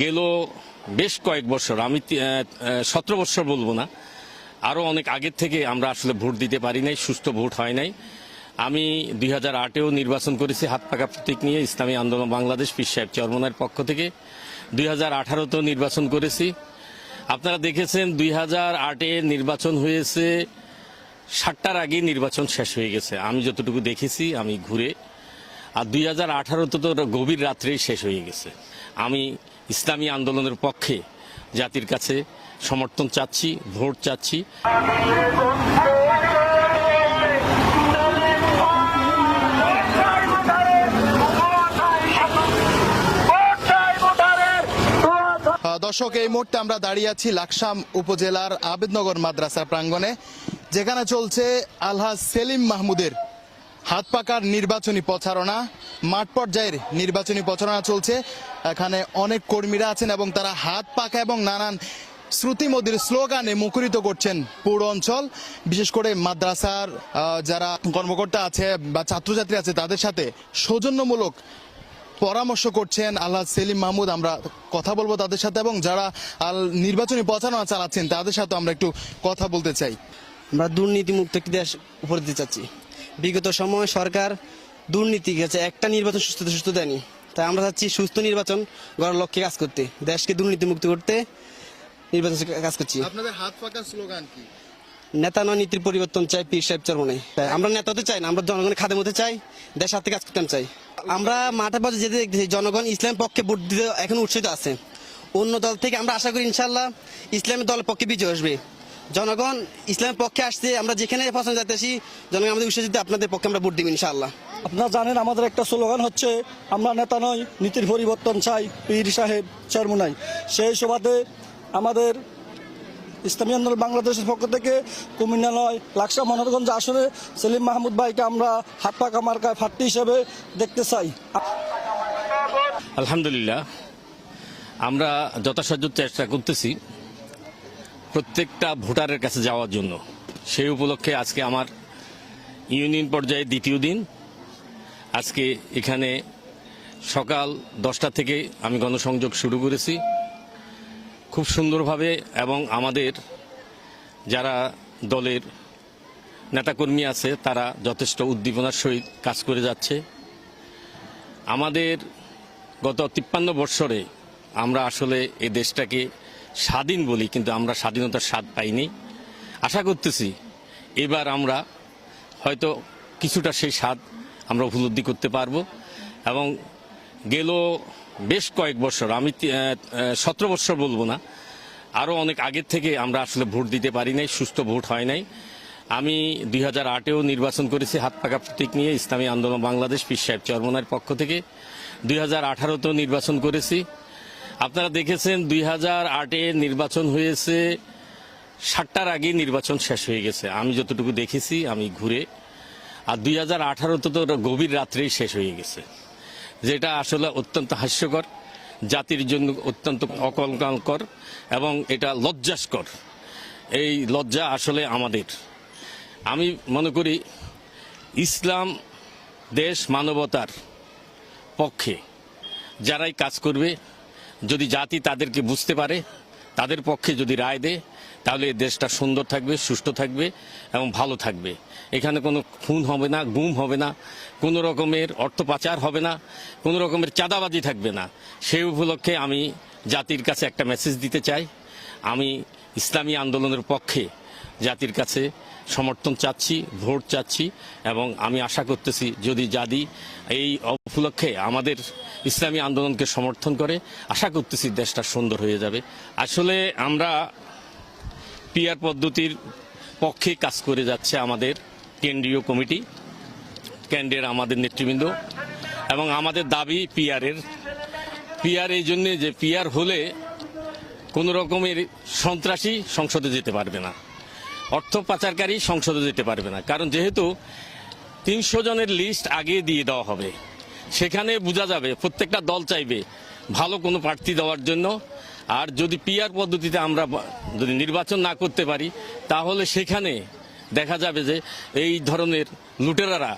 গেল বেশ কয়েক বছর। আমি সতেরো বছর বলব না। আরও অনেক আগের থেকে আমরা আসলে ভোট দিতে পারি নাই, সুস্থ ভোট হয় নাই। আমি দুই হাজার আটেও নির্বাচন করেছি, হাত পাকা প্রতীক নিয়ে ইসলামী আন্দোলন বাংলাদেশ, পীর সাহেব চরমনার পক্ষ থেকে। দুই হাজার আঠারোতেও নির্বাচন করেছি। আপনারা দেখেছেন দুই হাজার আটে নির্বাচন হয়েছে, সাতটার আগেই নির্বাচন শেষ হয়ে গেছে। আমি যতটুকু দেখেছি, আমি ঘুরে। আর দুই হাজার আঠারোতে তো গভীর রাত্রেই শেষ হয়ে গেছে। আমি ইসলামী আন্দোলনের পক্ষে জাতির কাছে সমর্থন চাচ্ছি, ভোট চাচ্ছি। দর্শক, এই মুহূর্তে আমরা দাঁড়িয়ে আছি লাকসাম উপজেলার আবেদনগর মাদ্রাসা প্রাঙ্গণে, যেখানে চলছে আলহাজ সেলিম মাহমুদের হাত পাকার নির্বাচনী প্রচারণা, মাঠ পর্যায়ের নির্বাচনী প্রচারণা চলছে। এখানে অনেক কর্মীরা আছেন এবং তারা হাত পাকা এবং নানান শ্রুতিমধুর স্লোগানে মুখরিত করছেন পুরো অঞ্চল। বিশেষ করে মাদ্রাসার যারা কর্মকর্তা আছে বা ছাত্রছাত্রী আছে, তাদের সাথে সৌজন্যমূলক পরামর্শ করছেন আল্লাহ সেলিম মাহমুদ। আমরা কথা বলব তাদের সাথে এবং যারা আল নির্বাচনী প্রচারণা চালাচ্ছেন, তাদের সাথে আমরা একটু কথা বলতে চাই। আমরা দুর্নীতিমুক্ত একটি দেশ উপরে দিতে চাচ্ছি। বিগত সময় সরকার দুর্নীতি গেছে একটা নির্বাচন সুস্থ সুস্থ দেয়নি। তাই আমরা চাচ্ছি সুস্থ নির্বাচন গড়ার লক্ষ্যে কাজ করতে দেশকে দুর্নীতিমুক্ত করতে নির্বাচন কাজ করছি। আপনাদের হাত পাকা স্লোগান কি? নেতা নয় নীতির পরিবর্তন চাই পীর সাহেব চরমনে তাই আমরা নেতা হতে চাই না আমরা জনগণের খাদের মধ্যে চাই দেশ হাতে কাজ করতে চাই। আমরা মাঠে পথে যেতে দেখতেছি জনগণ ইসলাম পক্ষে ভোট দিতে এখন উৎসাহিত আছে। অন্য দল থেকে আমরা আশা করি ইনশাল্লাহ ইসলামের দলের পক্ষে বিজয় আসবে। জনগণ ইসলামের পক্ষে আসছে আমরা যেখানে পছন্দ যাচ্ছি জনগণ আমাদের উৎসাহিত আপনাদের পক্ষে আমরা ভোট দিব ইনশাল্লাহ আপনারা জানেন আমাদের একটা স্লোগান হচ্ছে আমরা নেতা নই নীতির পরিবর্তন চাই পীর সাহেব চরমুনাই সেই সুবাদে আমাদের ইসলামী আন্দোলন বাংলাদেশের পক্ষ থেকে কুমিল্লা নয় লাকসা মনোরগঞ্জ আসনে সেলিম মাহমুদ ভাইকে আমরা হাত পাকা মার্কায় ফাট্টি হিসেবে দেখতে চাই। আলহামদুলিল্লাহ আমরা যথাসাধ্য চেষ্টা করতেছি। প্রত্যেকটা ভোটারের কাছে যাওয়ার জন্য। সেই উপলক্ষে আজকে আমার ইউনিয়ন পর্যায়ে দ্বিতীয় দিন। আজকে এখানে সকাল দশটা থেকে আমি গণসংযোগ শুরু করেছি। খুব সুন্দরভাবে এবং আমাদের যারা দলের নেতাকর্মী আছে, তারা যথেষ্ট উদ্দীপনার সহিত কাজ করে যাচ্ছে। আমাদের গত তিপ্পান্ন বৎসরে আমরা আসলে এই দেশটাকে স্বাধীন বলি, কিন্তু আমরা স্বাধীনতার স্বাদ পাইনি। আশা করতেছি এবার আমরা হয়তো কিছুটা সেই স্বাদ আমরা উপলব্ধি করতে পারব। এবং গেল বেশ কয়েক বছর, আমি সতেরো বছর বলব না, আরও অনেক আগের থেকে আমরা আসলে ভোট দিতে পারি নাই, সুস্থ ভোট হয় নাই। আমি দুই হাজার আটেও নির্বাচন করেছি, হাত পাকা প্রতীক নিয়ে, ইসলামী আন্দোলন বাংলাদেশ, পীর সাহেব চরমনার পক্ষ থেকে। দুই হাজার আঠারোতেও নির্বাচন করেছি আপনারা দেখেছেন দুই হাজার আটে নির্বাচন হয়েছে, সাতটার আগেই নির্বাচন শেষ হয়ে গেছে। আমি যতটুকু দেখেছি, আমি ঘুরে। আর দুই হাজার আঠারোতে তো গভীর রাত্রেই শেষ হয়ে গেছে। যেটা আসলে অত্যন্ত হাস্যকর, জাতির জন্য অত্যন্ত অকলঙ্কর এবং এটা লজ্জাস্কর। এই লজ্জা আসলে আমাদের। আমি মনে করি, ইসলাম দেশ মানবতার পক্ষে যারাই কাজ করবে যদি জাতি তাদেরকে বুঝতে পারে, তাদের পক্ষে যদি রায় দেয়, তাহলে দেশটা সুন্দর থাকবে সুস্থ থাকবে এবং ভালো থাকবে। এখানে কোনো খুন হবে না, গুম হবে না, কোনো রকমের অর্থ পাচার হবে না, কোনো রকমের চাঁদাবাজি থাকবে না। সেই উপলক্ষে আমি জাতির কাছে একটা মেসেজ দিতে চাই। আমি ইসলামী আন্দোলনের পক্ষে জাতির কাছে সমর্থন চাচ্ছি, ভোট চাচ্ছি এবং আমি আশা করতেছি যদি জাদি এই উপলক্ষে আমাদের ইসলামী আন্দোলনকে সমর্থন করে, আশা করতেছি দেশটা সুন্দর হয়ে যাবে। আসলে আমরা পিআর পদ্ধতির পক্ষে কাজ করে যাচ্ছে আমাদের কেন্দ্রীয় কমিটি, কেন্দ্রের আমাদের নেতৃবৃন্দ এবং আমাদের দাবি পিআরের পিআর এই জন্যে যে পিআর হলে কোনো রকমের সন্ত্রাসী সংসদে যেতে পারবে না। অর্থ পাচারকারী সংসদে যেতে পারবে না। কারণ যেহেতু তিনশো জনের লিস্ট আগে দিয়ে দেওয়া হবে, সেখানে বোঝা যাবে প্রত্যেকটা দল চাইবে ভালো কোনো প্রার্থী দেওয়ার জন্য। আর যদি পিআর পদ্ধতিতে আমরা যদি নির্বাচন না করতে পারি, তাহলে সেখানে দেখা যাবে যে এই ধরনের লুটেরারা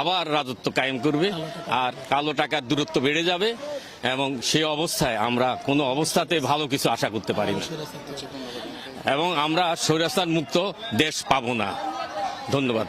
আবার রাজত্ব কায়েম করবে আর কালো টাকার দূরত্ব বেড়ে যাবে এবং সেই অবস্থায় আমরা কোনো অবস্থাতে ভালো কিছু আশা করতে পারি না। এবং আমরা স্বৈরাস্থান মুক্ত দেশ পাব না। ধন্যবাদ।